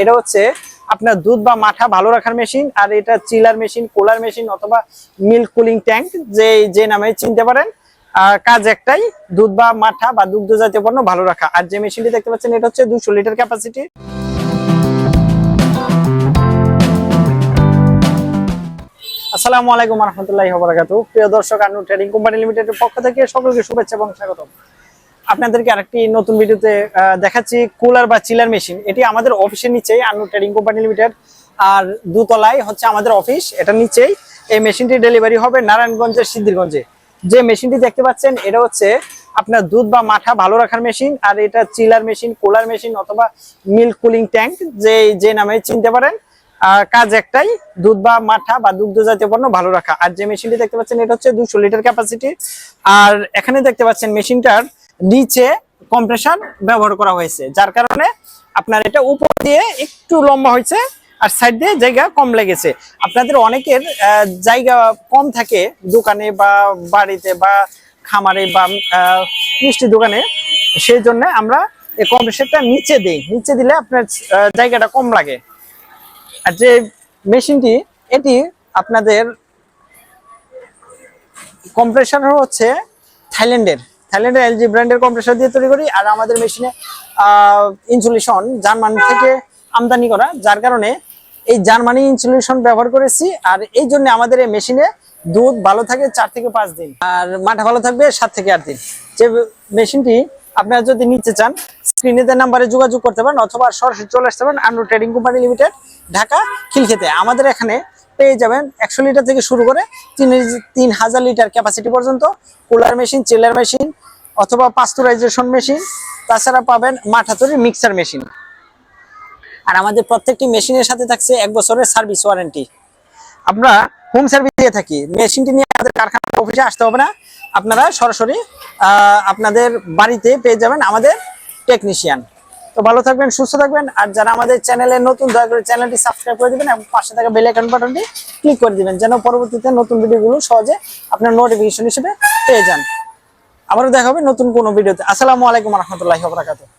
এটা হচ্ছে আপনার দুধ বা মাঠা ভালো রাখার মেশিন, আর এটা চিলার মেশিন, কুলার মেশিন অথবা মিল্ক কুলিং ট্যাঙ্ক যে যে নামে চিনতে পারেন। কাজ একটাই, দুধ বা মাঠা বা দুগ্ধ জাতীয় পণ্য ভালো রাখা। আর যে মেশিনটি দেখতে পাচ্ছেন, এটা হচ্ছে দুশো লিটার ক্যাপাসিটি আসসালামু আলাইকুম রহমতুল্লাহি বারাকাতু প্রিয় দর্শক আনু ট্রেডিং কোম্পানি লিমিটেডের পক্ষ থেকে সকলকে শুভেচ্ছা এবং স্বাগতম। আপনাদেরকে আরেকটি নতুন ভিডিওতে দেখাচ্ছি কুলার বা চিলার মেশিন। এটি আমাদের অফিসের নিচেই আনু ট্রেডিং কোম্পানি লিমিটেড। আর দুতলায় হচ্ছে আমাদের অফিস, এটা নিচেই। এই মেশিনটি ডেলিভারি হবে নারায়ণগঞ্জের সিদ্ধিরগঞ্জে। যে মেশিনটি দেখতে পাচ্ছেন, এটা হচ্ছে আপনার দুধ বা মাঠা ভালো রাখার মেশিন, আর এটা চিলার মেশিন, কুলার মেশিন অথবা মিল্ক কুলিং ট্যাঙ্ক, যে যে নামে চিনতে পারেন। কাজ একটাই, দুধ বা মাঠা বা দুগ্ধ জাতীয় পণ্য ভালো রাখা। আর যে মেশিনটি দেখতে পাচ্ছেন, এটা হচ্ছে দুশো লিটার ক্যাপাসিটি। আর এখানে দেখতে পাচ্ছেন, মেশিনটার নিচে কম্প্রেশন ব্যবহার করা হয়েছে, যার কারণে আপনার এটা উপর দিয়ে একটু লম্বা হয়েছে আর সাইড দিয়ে জায়গা কম লেগেছে। আপনাদের অনেকের জায়গা কম থাকে দোকানে বা বাড়িতে বা খামারে বা মিষ্টি দোকানে। সেই জন্য আমরা এই কম্প্রেসারটা নিচে দিই। নিচে দিলে আপনার জায়গাটা কম লাগে। আর যে মেশিনটি, এটি আপনাদের কম্প্রেসার হচ্ছে থাইল্যান্ডের। থাইল্যান্ডের এলজি ব্র্যান্ডের কম্প্রেসার দিয়ে তৈরি করি আর আমাদের মেশিনে ইনসুলেশন জার্মান থেকে আমদানি করা, যার কারণে এই জার্মানি ইনসুলেশন ব্যবহার করেছি আর এই জন্য আমাদের এই মেশিনে দুধ ভালো থাকে চার থেকে পাঁচ দিন আর মাঠা ভালো থাকবে সাত থেকে আট দিন। যে মেশিনটি আপনারা যদি নিতে চান স্ক্রিনে দেওয়া নাম্বারে যোগাযোগ করতে পারেন অথবা সরাসরি চলে আসতে পারেন undo trading company limited Dhaka, খিলখেতে। আমাদের এখানে পেয়ে যাবেন একশো লিটার থেকে শুরু করে তিন তিন হাজার লিটার ক্যাপাসিটি পর্যন্ত কুলার মেশিন চিলার মেশিন অথবা পাস্তুরাইজেশন মেশিন তাছাড়া পাবেন মাঠা তৈরি মিক্সার মেশিন আর আমাদের প্রত্যেকটি মেশিনের সাথে থাকছে এক বছরের সার্ভিস ওয়ারেন্টি আমরা হোম সার্ভিস দিয়ে থাকি। মেশিনটি নিয়ে আমাদের কারখানা অফিসে আসতে হবে না। আপনারা সরাসরি আপনাদের বাড়িতে পেয়ে যাবেন আমাদের টেকনিশিয়ান তো ভালো থাকবেন, সুস্থ থাকবেন। আর যারা আমাদের চ্যানেলে নতুন, দয়া করে চ্যানেলটি সাবস্ক্রাইব করে দিবেন এবং পাশে থাকা বেল আইকন বাটনটি ক্লিক করে দিবেন, যেন পরবর্তীতে নতুন ভিডিওগুলো সহজে আপনার নোটিফিকেশন হিসেবে পেয়ে যান। আবারও দেখা হবে নতুন কোনো ভিডিওতে। আসসালামু আলাইকুম রহমতুল্লাহ বারাকাতুহু।